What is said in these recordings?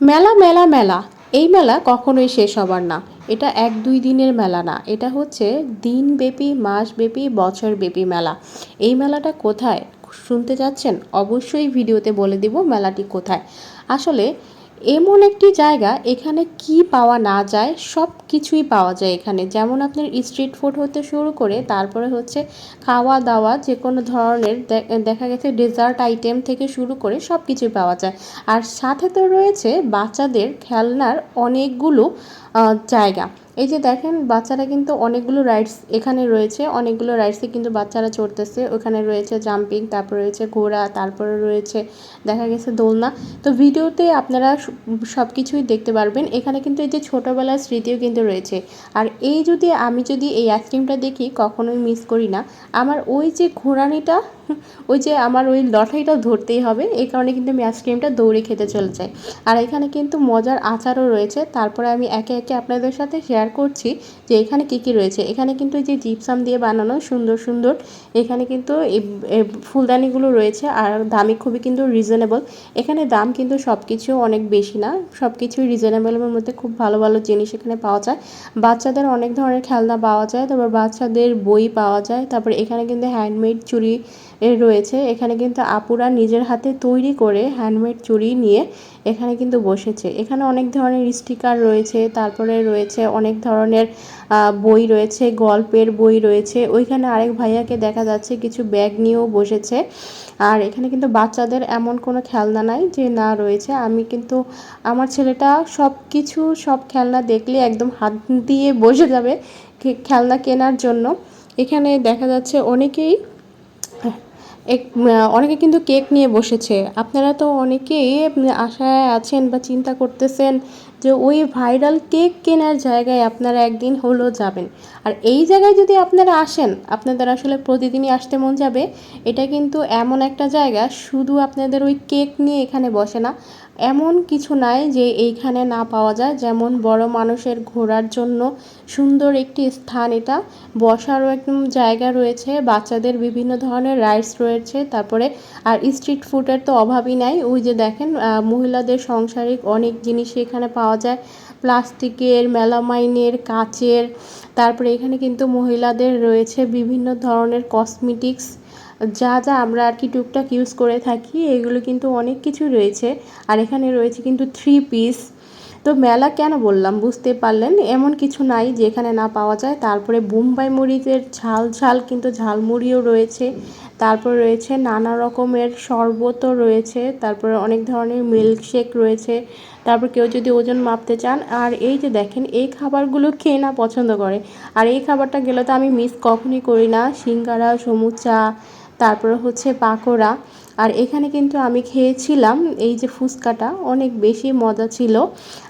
মেলা মেলা মেলা। এই মেলা কখনোই শেষ হবার না। এটা এক, দুই দিনের মেলা না। এটা হচ্ছে দিনব্যাপী, মাসব্যাপী, বছরব্যাপী মেলা। এই মেলাটা কোথায়? শুনতে যাচ্ছেন? অবশ্যই ভিডিওতে বলে দিব মেলাটি কোথায়। আসলে এমন একটি জায়গা, এখানে কি পাওয়া না যায়, সব কিছুই পাওয়া যায় এখানে। যেমন আপনার স্ট্রিট ফুড হতে শুরু করে তারপরে হচ্ছে খাওয়া দাওয়া যে কোনো ধরনের দেখা গেছে ডেজার্ট আইটেম থেকে শুরু করে সব কিছুই পাওয়া যায়। আর সাথে তো রয়েছে বাচ্চাদের খেলনার অনেকগুলো জায়গা। এই যে দেখেন, বাচ্চারা কিন্তু অনেকগুলো রাইডস এখানে রয়েছে। অনেকগুলো রাইডসে কিন্তু বাচ্চারা চড়তেছে। ওখানে রয়েছে জাম্পিং তারপর রয়েছে ঘোড়া, তারপরে রয়েছে, দেখা গেছে দোলনা। তো ভিডিওতে আপনারা সব কিছুই দেখতে পারবেন। এখানে কিন্তু এই যে ছোটোবেলার স্মৃতিও কিন্তু রয়েছে। আর এই যদি আমি যদি এই আইসক্রিমটা দেখি, কখনোই মিস করি না। আমার ওই যে ঘোরানিটা ওই যে আমার ওই লটারিটা ধরতেই হবে। এই কারণে কিন্তু আমি আইসক্রিমটা দৌড়ে খেতে চলে যাই আর এখানে কিন্তু মজার আচারও রয়েছে। তারপরে আমি একে একে আপনাদের সাথে শেয়ার করছি যে এখানে কী কী রয়েছে। এখানে কিন্তু এই যে জিপসাম দিয়ে বানানো সুন্দর সুন্দর এখানে কিন্তু ফুলদানিগুলো রয়েছে। আর দামি খুবই কিন্তু রিজনেবল এখানে দাম কিন্তু সব কিছু অনেক বেশি না। সব কিছুই রিজনেবলের মধ্যে খুব ভালো ভালো জিনিস এখানে পাওয়া যায়। বাচ্চাদের অনেক ধরনের খেলনা পাওয়া যায়। তারপর বাচ্চাদের বই পাওয়া যায়। তারপর এখানে কিন্তু হ্যান্ডমেড চুড়ি এর রয়েছে। এখানে কিন্তু আপুরা নিজের হাতে তৈরি করে হ্যান্ডমেড চুড়ি নিয়ে এখানে কিন্তু বসেছে। এখানে অনেক ধরনের স্টিকার রয়েছে, তারপরে রয়েছে অনেক ধরনের বই রয়েছে, গল্পের বই রয়েছে। ওইখানে আরেক ভাইয়াকে দেখা যাচ্ছে, কিছু ব্যাগ নিয়েও বসেছে। আর এখানে কিন্তু বাচ্চাদের এমন কোনো খেলনা নাই যে না রয়েছে। আমি কিন্তু, আমার ছেলেটা সব কিছু সব খেলনা দেখলে একদম হাত দিয়ে বসে যাবে খেলনা কেনার জন্য। এখানে দেখা যাচ্ছে অনেকেই অনেকে কিন্তু কেক নিয়ে বসেছে। আপনারা তো অনেকেই আশায় আছেন বা চিন্তা করতেছেন যে ওই ভাইরাল কেক কেনার জায়গায় আপনারা একদিন হলেও যাবেন। আর এই জায়গায় যদি আপনারা আসেন, আপনাদের আসলে প্রতিদিনই আসতে মন যাবে। এটা কিন্তু এমন একটা জায়গা, শুধু আপনাদের ওই কেক নিয়ে এখানে বসে না। এমন কিছু নাই যে এইখানে না পাওয়া যায়। যেমন বড় মানুষের ঘোরার জন্য সুন্দর একটি স্থান এটা। বসারও একদম জায়গা রয়েছে। বাচ্চাদের বিভিন্ন ধরনের রাইডস রয়েছে। তারপরে আর স্ট্রিট ফুডের তো অভাবই নাই। ওই যে দেখেন মহিলাদের সংসারিক অনেক জিনিস এখানে পাওয়া যায়। প্লাস্টিকের, মেলামাইনের, কাচের, তারপরে এখানে কিন্তু মহিলাদের রয়েছে বিভিন্ন ধরনের কসমেটিক্স যা যা আমরা আর কি টুকটাক ইউজ করে থাকি, এগুলো কিন্তু অনেক কিছু রয়েছে। আর এখানে রয়েছে কিন্তু থ্রি পিস তো মেলা কেন বললাম? বুঝতে পারলেন? এমন কিছু নাই যেখানে না পাওয়া যায়। তারপরে বোম্বাই মরিচের ঝাল ঝাল কিন্তু ঝালমুড়িও রয়েছে। তারপর রয়েছে নানা রকমের শরবতও রয়েছে। তারপরে অনেক ধরনের মিল্কশেক রয়েছে। তারপর কেউ যদি ওজন মাপতে চান, আর এই যে দেখেন, এই খাবারগুলো খেয়ে না পছন্দ করে। আর এই খাবারটা গেলে তো আমি মিস কখনই করি না। সিঙ্গারা, সমুচা, তারপরে হচ্ছে পাকোড়া। আর এখানে কিন্তু আমি খেয়েছিলাম এই যে ফুচকাটা অনেক বেশি মজা ছিল।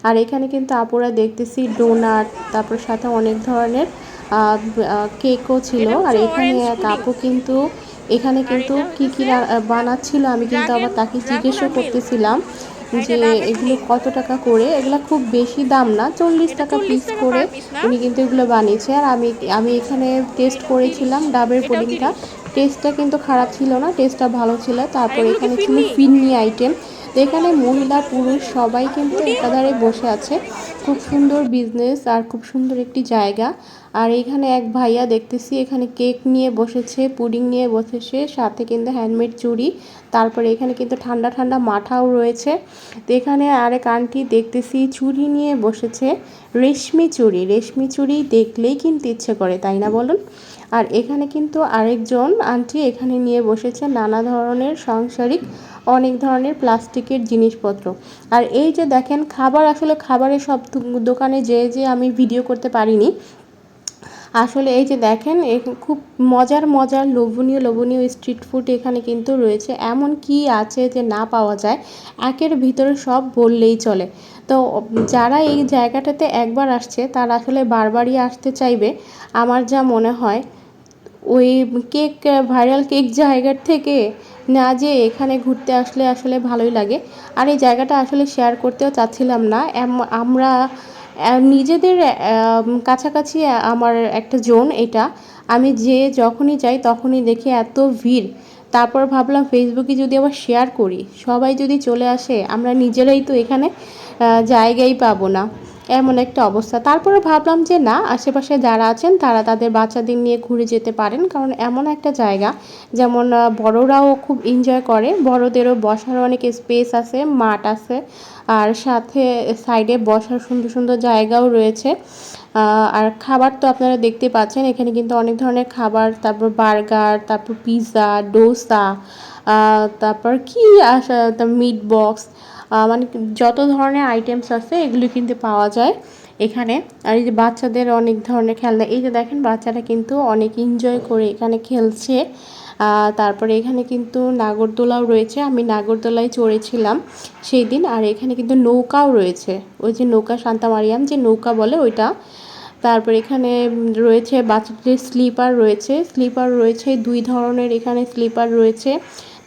আর এখানে কিন্তু আপুরা দেখতেছি ডোনাট তারপর সাথে অনেক ধরনের কেকও ছিল। আর এখানে এক আপু কিন্তু এখানে কিন্তু কি কি বানাচ্ছিল আমি কিন্তু আবার তাকে জিজ্ঞেসও করতেছিলাম যে এগুলো কত টাকা করে? এগুলো খুব বেশি দাম না চল্লিশ টাকা পিস করে উনি কিন্তু এগুলো বানিয়েছে। আর আমি আমি এখানে টেস্ট করেছিলাম ডাবের পুডিংটা টেস্টটা কিন্তু খারাপ ছিল না টেস্টটা ভালো ছিল। তারপর এখানে ছিল ফিন্নি আইটেম। তো এখানে মহিলা পুরুষ সবাই কিন্তু একাধারে বসে আছে। খুব সুন্দর বিজনেস আর খুব সুন্দর একটি জায়গা। আর এখানে এক ভাইয়া দেখতেছি এখানে কেক নিয়ে বসেছে পুডিং নিয়ে বসেছে সাথে কিন্তু হ্যান্ডমেড চুড়ি। তারপরে এখানে কিন্তু ঠান্ডা ঠান্ডা মাঠাও রয়েছে। তো এখানে আরেক আন্টি দেখতেছি চুড়ি নিয়ে বসেছে। রেশমি চুড়ি রেশমি চুড়ি দেখলেই কিন্তু ইচ্ছে করে তাই না বলুন? আর এখানে কিন্তু আরেকজন আন্টি এখানে নিয়ে বসেছে নানা ধরনের সাংসারিক, অনেক ধরনের প্লাস্টিকের জিনিসপত্র। আর এই যে দেখেন, খাবার আসলে খাবারের সব দোকানে যে যে আমি ভিডিও করতে পারিনি। আসলে এই যে দেখেন খুব মজার মজার, লোভনীয় লোভনীয় স্ট্রিট ফুড এখানে কিন্তু রয়েছে। এমন কি আছে যে না পাওয়া যায়, একের ভিতরে সব বললেই চলে। তো যারা এই জায়গাটাতে একবার আসছে, তারা আসলে বারবারই আসতে চাইবে। আমার যা মনে হয় ওই কেক ভাইরাল কেক জায়গার থেকে না যে এখানে ঘুরতে আসলে আসলে ভালোই লাগে। আর এই জায়গাটা আসলে শেয়ার করতেও চাচ্ছিলাম না। আমরা নিজেদের কাছাকাছি আমার একটা জোন এটা। আমি যে যখনই যাই তখনই দেখি এত ভিড়। তারপর ভাবলাম ফেসবুকে যদি আবার শেয়ার করি, সবাই যদি চলে আসে, আমরা নিজেরাই তো এখানে জায়গাই পাবো না। এমন একটা অবস্থা। তারপরে ভাবলাম যে না, আশেপাশে যারা আছেন তারা তাদের বাচ্চাদের নিয়ে ঘুরে যেতে পারেন। কারণ এমন একটা জায়গা, যেমন বড়রাও খুব এনজয় করে। বড়দেরও বসার অনেক স্পেস আছে, মাঠ আছে। আর সাথে সাইডে বসার সুন্দর সুন্দর জায়গাও রয়েছে। আর খাবার তো আপনারা দেখতে পাচ্ছেন, এখানে কিন্তু অনেক ধরনের খাবার। তারপর বার্গার, তারপর পিৎজা ডোসা তারপর কি আসা মিট বক্স মানে যত ধরনের আইটেমস আছে, এগুলো কিন্তু পাওয়া যায় এখানে। আর এই যে বাচ্চাদের অনেক ধরনের খেলনা, এই যে দেখেন বাচ্চারা কিন্তু অনেক এনজয় করে এখানে খেলছে। তারপরে এখানে কিন্তু নাগরদোলাও রয়েছে। আমি নাগরদোলায় চড়েছিলাম সেই দিন, আর এখানে কিন্তু নৌকাও রয়েছে। ওই যে নৌকা শান্তা মারিয়াম, যে নৌকা বলে ওইটা। তারপর এখানে রয়েছে বাচ্চাদের স্লিপার রয়েছে। স্লিপার রয়েছে, দুই ধরনের এখানে স্লিপার রয়েছে।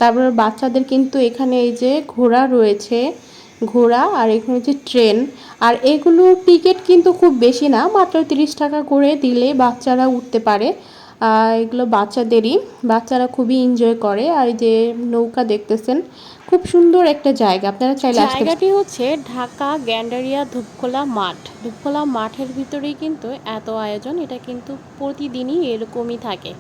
তারপর বাচ্চাদের কিন্তু এখানে এই যে ঘোড়া রয়েছে, ঘোড়া আর এখানে হচ্ছে ট্রেন। আর এগুলোর টিকিট কিন্তু খুব বেশি না, মাত্র তিরিশ টাকা করে দিলে বাচ্চারা উঠতে পারে। এগুলো বাচ্চাদেরই, বাচ্চারা খুবই এনজয় করে। আর এই যে নৌকা দেখতেছেন, খুব সুন্দর একটা জায়গা। আপনারা চাইলে জায়গাটি হচ্ছে ঢাকা, গ্যান্ডারিয়া, ধূপখোলা মাঠ। ধূপখোলা মাঠের ভিতরেই কিন্তু এত আয়োজন, এটা কিন্তু প্রতিদিনই এরকমই থাকে।